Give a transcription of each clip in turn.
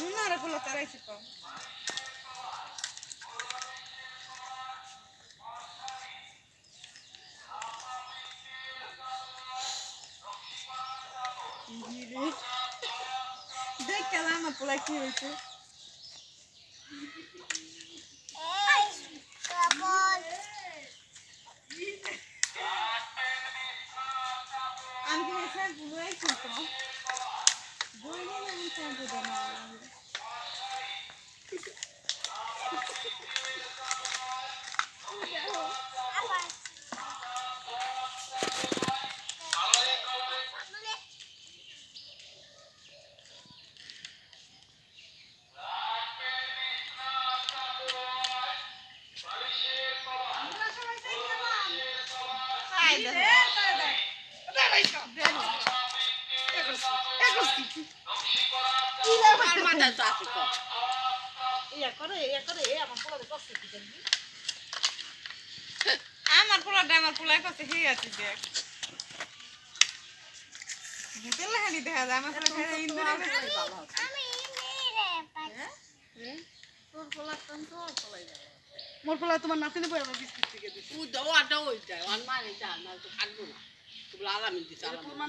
Nu are pe lateral aici, pe. Direito. Dei aquela na pula aqui, Richard. I'm gonna send blue to Böyle mi internette deneyelim? Haydi. Haydi. Haydi. Haydi. আমার পোলাটা আমার পোলায় কাছে হে আছে দেখ আমার যায় মোর পোলা তোমার নাতিনে বই আমার থেকে দিছি ও দাও আটা যায় আর মানে যা না তো খাবো না তো লালা মিলতে তোমার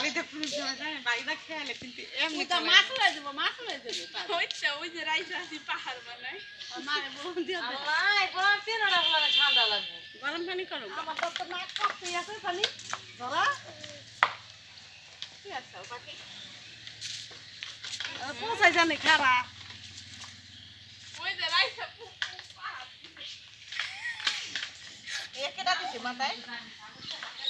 বালিতে পুরুষ বাড়িটা খেলে কিন্তু এমনি তো মাছ লয়ে যাবো মাছ লয়ে যাবে হচ্ছে ওই যে রাইস আসি পাহাড় বানায় আমার বোন দিয়ে আল্লাহ গরম তেল লাগলো না ঠান্ডা লাগবে গরম পানি করো আমার তো নাক কাটতে আছে পানি ধরা কি আছে খারা মাথায়